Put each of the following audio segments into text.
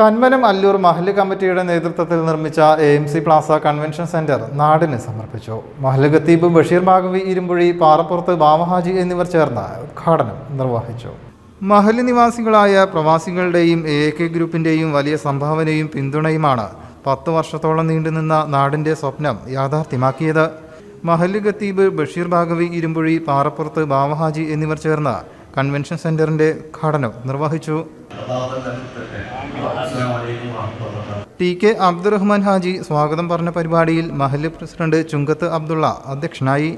കന്മനം അല്ലൂർ മഹല്ല് കമ്മിറ്റിയുടെ നേതൃത്വത്തിൽ നിർമ്മിച്ച A M C plaza convention centre നാടിന് സമർപ്പിച്ചു. മഹല്ല് ഖത്തീബ് ബഷീർ ബാഗവി ഇരുമ്പുഴി പാറപ്പുറത്ത് ബാമഹാജി എന്നിവർ ചേർന്ന് ഉദ്ഘാടനം നിർവഹിച്ചു. മഹല്ല് നിവാസികളായ പ്രവാസികളുടെയും എ കെ ഗ്രൂപ്പിന്റെയും വലിയ സംഭാവനയും പിന്തുണയുമാണ് പത്ത് വർഷത്തോളം നീണ്ടുനിന്ന നാടിന്റെ സ്വപ്നം യാഥാർത്ഥ്യമാക്കിയത്. മഹല്ല് ഖത്തീബ് ബഷീർ ബാഗവി ഇരുമ്പുഴി പാറപ്പുറത്ത് ബാമഹാജി എന്നിവർ ചേർന്ന് കൺവെൻഷൻ സെന്ററിന്റെ ഉദ്ഘാടനം നിർവഹിച്ചു. ടി കെ അബ്ദുറഹ്മാൻ ഹാജി സ്വാഗതം പറഞ്ഞ പരിപാടിയിൽ മഹൽ പ്രസിഡന്റ് ചുങ്കത്ത് അബ്ദുള്ള അധ്യക്ഷനായി.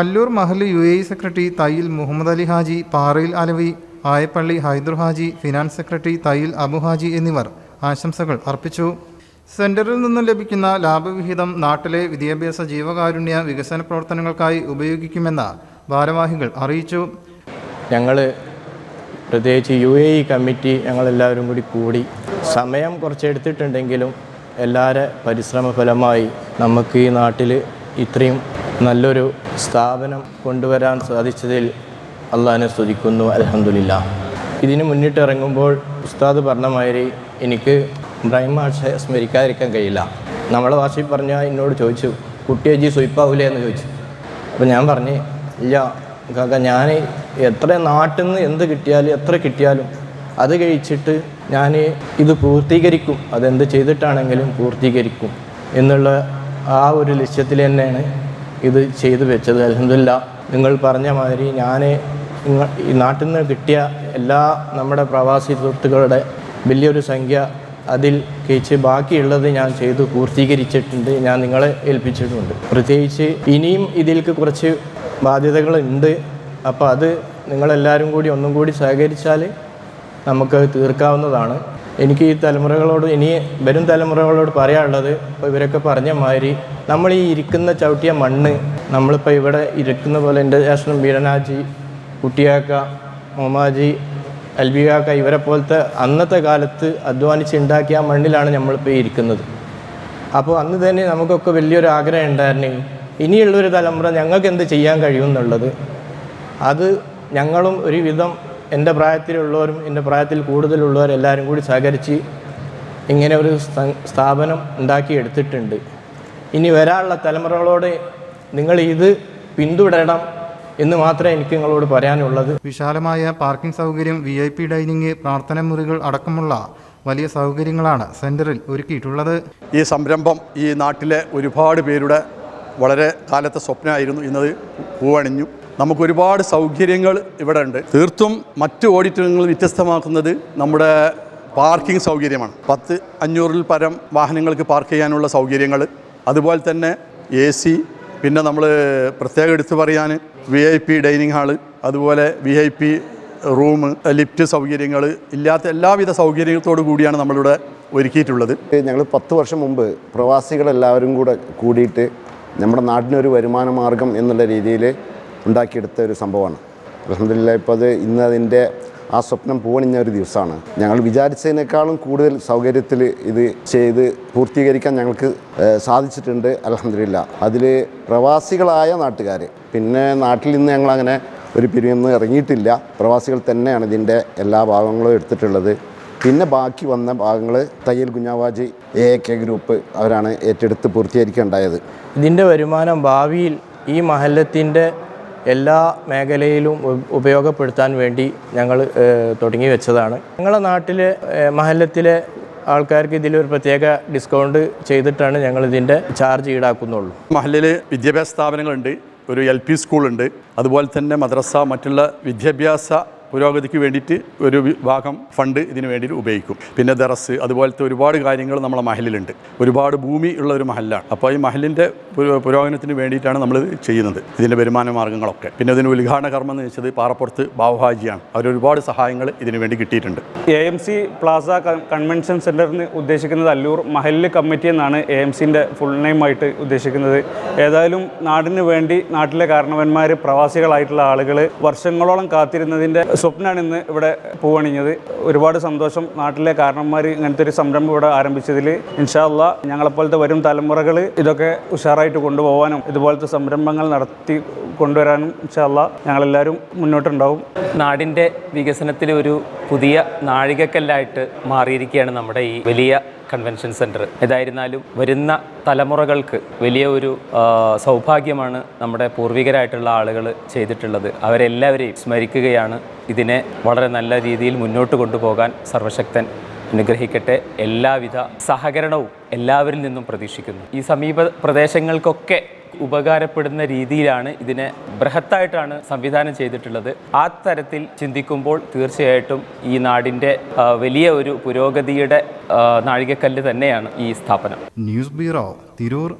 Allur Mahal U A secretary Thayyil Muhammad Ali Haji Parayil Alavi Ayappally Haider Haji finance secretary Thayyil Abu Haji എന്നിവർ ആശംസകൾ അർപ്പിച്ചു. സെന്ററിൽ നിന്നും ലഭിക്കുന്ന ലാഭവിഹിതം നാട്ടിലെ വിദ്യാഭ്യാസ ജീവകാരുണ്യ വികസന പ്രവർത്തനങ്ങൾക്കായി ഉപയോഗിക്കുമെന്ന് ഭാരവാഹികൾ അറിയിച്ചു. ഞങ്ങൾ പ്രത്യേകിച്ച് യു എ ഇ കമ്മിറ്റി ഞങ്ങളെല്ലാവരും കൂടി കൂടി സമയം കുറച്ചെടുത്തിട്ടുണ്ടെങ്കിലും എല്ലാവരുടെ പരിശ്രമഫലമായി നമുക്ക് ഈ നാട്ടിൽ ഇത്രയും നല്ലൊരു സ്ഥാപനം കൊണ്ടുവരാൻ സാധിച്ചതിൽ അള്ളാഹിനെ സ്തുതിക്കുന്നു അലഹമില്ല ഇതിന് മുന്നിട്ട് ഇറങ്ങുമ്പോൾ ഉസ്താദ് പറഞ്ഞ മാതിരി എനിക്ക് ഇബ്രാഹിം മാഷെ സ്മരിക്കാതിരിക്കാൻ കഴിയില്ല. നമ്മളെ വാശി പറഞ്ഞാൽ എന്നോട് ചോദിച്ചു കുട്ടിയെ ജി എന്ന് ചോദിച്ചു. അപ്പോൾ ഞാൻ പറഞ്ഞ് ഇല്ല കാക്ക ഞാൻ എത്ര നാട്ടിൽ നിന്ന് എന്ത് കിട്ടിയാലും എത്ര കിട്ടിയാലും അത് കഴിച്ചിട്ട് ഞാൻ ഇത് പൂർത്തീകരിക്കും. അതെന്ത് ചെയ്തിട്ടാണെങ്കിലും പൂർത്തീകരിക്കും എന്നുള്ള ആ ഒരു ലക്ഷ്യത്തിൽ തന്നെയാണ് ഇത് ചെയ്തു വെച്ചത്. അലഹമില്ല നിങ്ങൾ പറഞ്ഞ മാതിരി ഞാൻ ഈ നാട്ടിൽ നിന്ന് കിട്ടിയ എല്ലാ നമ്മുടെ പ്രവാസി സുഹൃത്തുക്കളുടെ വലിയൊരു സംഖ്യ അതിൽ കഴിച്ച് ബാക്കിയുള്ളത് ഞാൻ ചെയ്ത് പൂർത്തീകരിച്ചിട്ടുണ്ട് ഞാൻ നിങ്ങളെ ഏൽപ്പിച്ചിട്ടുണ്ട്. പ്രത്യേകിച്ച് ഇനിയും ഇതിൽക്ക് കുറച്ച് ബാധ്യതകളുണ്ട് അപ്പോൾ അത് നിങ്ങളെല്ലാവരും കൂടി ഒന്നും കൂടി സഹകരിച്ചാൽ നമുക്ക് തീർക്കാവുന്നതാണ്. എനിക്ക് ഈ തലമുറകളോട് ഇനി വരും തലമുറകളോട് പറയാനുള്ളത് ഇപ്പോൾ ഇവരൊക്കെ പറഞ്ഞ മാതിരി നമ്മൾ ഈ ഇരിക്കുന്ന ചവിട്ടിയ മണ്ണ് നമ്മളിപ്പോൾ ഇവിടെ ഇരിക്കുന്ന പോലെ എന്റെ ജേഷനും ബീരനാജി കുട്ടിയാക്ക മൊമാജി അൽബിയാക്ക ഇവരെ പോലത്തെ അന്നത്തെ കാലത്ത് അധ്വാനിച്ച് ഉണ്ടാക്കിയ ആ മണ്ണിലാണ് നമ്മളിപ്പോൾ ഇരിക്കുന്നത്. അപ്പോൾ അന്ന് തന്നെ നമുക്കൊക്കെ വലിയൊരു ആഗ്രഹം ഉണ്ടായിരുന്നു. ഇനിയുള്ളൊരു തലമുറ ഞങ്ങൾക്ക് എന്ത് ചെയ്യാൻ കഴിയും എന്നുള്ളത്. അത് ഞങ്ങളും ഒരുവിധം എന്റെ പ്രായത്തിലുള്ളവരും എന്റെ പ്രായത്തിൽ കൂടുതലുള്ളവരും എല്ലാവരും കൂടി സഹകരിച്ച് ഇങ്ങനെ ഒരു സ്ഥാ- സ്ഥാപനം ഉണ്ടാക്കിയെടുത്തിട്ടുണ്ട്. ഇനി വരാനുള്ള തലമുറകളോട് നിങ്ങൾ ഇത് പിന്തുടരണം എന്ന് മാത്രമേ എനിക്ക് നിങ്ങളോട് പറയാനുള്ളത്. വിശാലമായ പാർക്കിംഗ് സൗകര്യം വി ഐ പി ഡൈനിങ് പ്രാർത്ഥന മുറികൾ അടക്കമുള്ള വലിയ സൗകര്യങ്ങളാണ് സെന്ററിൽ ഒരുക്കിയിട്ടുള്ളത്. ഈ സംരംഭം ഈ നാട്ടിലെ ഒരുപാട് പേരുടെ വളരെ കാലത്തെ സ്വപ്നമായിരുന്നു. ഇന്നത് പൂവണിഞ്ഞു. നമുക്ക് ഒരുപാട് സൗകര്യങ്ങൾ ഇവിടെ ഉണ്ട് തീർത്തും മറ്റു ഓഡിറ്റോറിയങ്ങൾ വ്യത്യസ്തമാക്കുന്നത് നമ്മുടെ പാർക്കിംഗ് സൗകര്യമാണ്. പത്ത് അഞ്ഞൂറിൽ പരം വാഹനങ്ങൾക്ക് പാർക്ക് ചെയ്യാനുള്ള സൗകര്യങ്ങൾ. അതുപോലെ തന്നെ എ സി പിന്നെ നമ്മൾ പ്രത്യേകം എടുത്തു പറയാൻ V I P dining hall അതുപോലെ V I P room lift സൗകര്യങ്ങൾ ഇല്ലാത്ത എല്ലാവിധ സൗകര്യത്തോടു കൂടിയാണ് നമ്മളിവിടെ ഒരുക്കിയിട്ടുള്ളത്. ഞങ്ങൾ പത്ത് വർഷം മുമ്പ് പ്രവാസികളെല്ലാവരും കൂടെ കൂടിയിട്ട് നമ്മുടെ നാടിനൊരു വരുമാന മാർഗം എന്നുള്ള രീതിയിൽ ഉണ്ടാക്കിയെടുത്ത ഒരു സംഭവമാണ്. അലഹമില്ല ഇപ്പോൾ അത് ഇന്ന് അതിന്റെ ആ സ്വപ്നം പൂവണിഞ്ഞ ഒരു ദിവസമാണ്. ഞങ്ങൾ വിചാരിച്ചതിനേക്കാളും കൂടുതൽ സൗകര്യത്തിൽ ഇത് ചെയ്ത് പൂർത്തീകരിക്കാൻ ഞങ്ങൾക്ക് സാധിച്ചിട്ടുണ്ട്. അലഹമില്ല അതിൽ പ്രവാസികളായ നാട്ടുകാർ പിന്നെ നാട്ടിൽ നിന്ന് ഞങ്ങൾ അങ്ങനെ ഒരു പിരിവൊന്നും ഇറങ്ങിയിട്ടില്ല. പ്രവാസികൾ തന്നെയാണ് ഇതിന്റെ എല്ലാ ഭാഗങ്ങളും എടുത്തിട്ടുള്ളത്. പിന്നെ ബാക്കി വന്ന ഭാഗങ്ങൾ തയ്യൽ കുഞ്ഞാവാജി എ കെ ഗ്രൂപ്പ് അവരാണ് ഏറ്റെടുത്ത് പൂർത്തീകരിക്കേണ്ടായത് ഇതിന്റെ വരുമാനം ഭാവിയിൽ ഈ മഹല്ലത്തിന്റെ എല്ലാ മേഖലയിലും ഉപയോഗപ്പെടുത്താൻ വേണ്ടി ഞങ്ങൾ തുടങ്ങി വെച്ചതാണ്. ഞങ്ങളുടെ നാട്ടിലെ മഹല്ലത്തിലെ ആൾക്കാർക്ക് ഇതിലൊരു പ്രത്യേക ഡിസ്കൗണ്ട് ചെയ്തിട്ടാണ് ഞങ്ങൾ ഇതിന്റെ ചാർജ് ഈടാക്കുന്നുള്ളൂ. മഹലിൽ വിദ്യാഭ്യാസ സ്ഥാപനങ്ങളുണ്ട് ഒരു എൽ പി സ്കൂളുണ്ട് അതുപോലെ തന്നെ മദ്രസ മറ്റുള്ള വിദ്യാഭ്യാസ പുരോഗതിക്ക് വേണ്ടിയിട്ട് ഒരു വിഭാഗം ഫണ്ട് ഇതിന് വേണ്ടി ഉപയോഗിക്കും. പിന്നെ ദറസ് അതുപോലത്തെ ഒരുപാട് കാര്യങ്ങൾ നമ്മളെ മഹലിലുണ്ട്. ഒരുപാട് ഭൂമി ഉള്ള ഒരു മഹലാണ് അപ്പോൾ ഈ മഹലിന്റെ പുരോ- പുരോഗമനത്തിന് വേണ്ടിയിട്ടാണ് നമ്മൾ ചെയ്യുന്നത്. ഇതിന്റെ വരുമാന മാർഗങ്ങളൊക്കെ. പിന്നെ ഇതിന് ഉദ്ഘാടന കർമ്മം എന്ന് വെച്ചത് പാറപ്പുറത്ത് ബാബുഹാജിയാണ് അവർ ഒരുപാട് സഹായങ്ങൾ ഇതിനു വേണ്ടി കിട്ടിയിട്ടുണ്ട്. A M C plaza convention സെന്ററിന് ഉദ്ദേശിക്കുന്നത് അല്ലൂർ മഹല്ല് കമ്മിറ്റി എന്നാണ് എ എം സിന്റെ ഫുൾ നെയിമായിട്ട് ഉദ്ദേശിക്കുന്നത്. ഏതായാലും നാടിന് വേണ്ടി നാട്ടിലെ കാരണവന്മാർ പ്രവാസികളായിട്ടുള്ള ആളുകൾ വർഷങ്ങളോളം കാത്തിരുന്നതിന്റെ സ്വപ്നമാണ് ഇന്ന് ഇവിടെ പൂവണിഞ്ഞത്. ഒരുപാട് സന്തോഷം. നാട്ടിലെ കാരണന്മാർ ഇങ്ങനത്തെ ഒരു സംരംഭം ഇവിടെ ആരംഭിച്ചതിൽ ഇൻഷാല്ല ഞങ്ങളെപ്പോലത്തെ വരും തലമുറകൾ ഇതൊക്കെ ഉഷാറായിട്ട് കൊണ്ടുപോകാനും ഇതുപോലത്തെ സംരംഭങ്ങൾ നടത്തി കൊണ്ടുവരാനും ഇൻഷാല്ല ഞങ്ങളെല്ലാവരും മുന്നോട്ടുണ്ടാവും. നാടിന്റെ വികസനത്തിൽ ഒരു പുതിയ നാഴികക്കല്ലായിട്ട് മാറിയിരിക്കുകയാണ് നമ്മുടെ ഈ വലിയ കൺവെൻഷൻ സെന്റർ ഏതായിരുന്നാലും വരുന്ന തലമുറകൾക്ക് വലിയ ഒരു സൗഭാഗ്യമാണ് നമ്മുടെ പൂർവികരായിട്ടുള്ള ആളുകൾ ചെയ്തിട്ടുള്ളത്. അവരെല്ലാവരെയും സ്മരിക്കുകയാണ് ഇതിനെ വളരെ നല്ല രീതിയിൽ മുന്നോട്ട് കൊണ്ടുപോകാൻ സർവശക്തൻ അനുഗ്രഹിക്കട്ടെ. എല്ലാവിധ സഹകരണവും എല്ലാവരിൽ നിന്നും പ്രതീക്ഷിക്കുന്നു. ഈ സമീപ പ്രദേശങ്ങൾക്കൊക്കെ ഉപകാരപ്പെടുന്ന രീതിയിലാണ് ഇതിനെ ബൃഹത്തായിട്ടാണ് സംവിധാനം ചെയ്തിട്ടുള്ളത്. ആ തരത്തിൽ ചിന്തിക്കുമ്പോൾ തീർച്ചയായിട്ടും ഈ നാടിന്റെ വലിയ ഒരു പുരോഗതിയുടെ നാഴികക്കല്ല് തന്നെയാണ് ഈ സ്ഥാപനം. News bureau Tirur.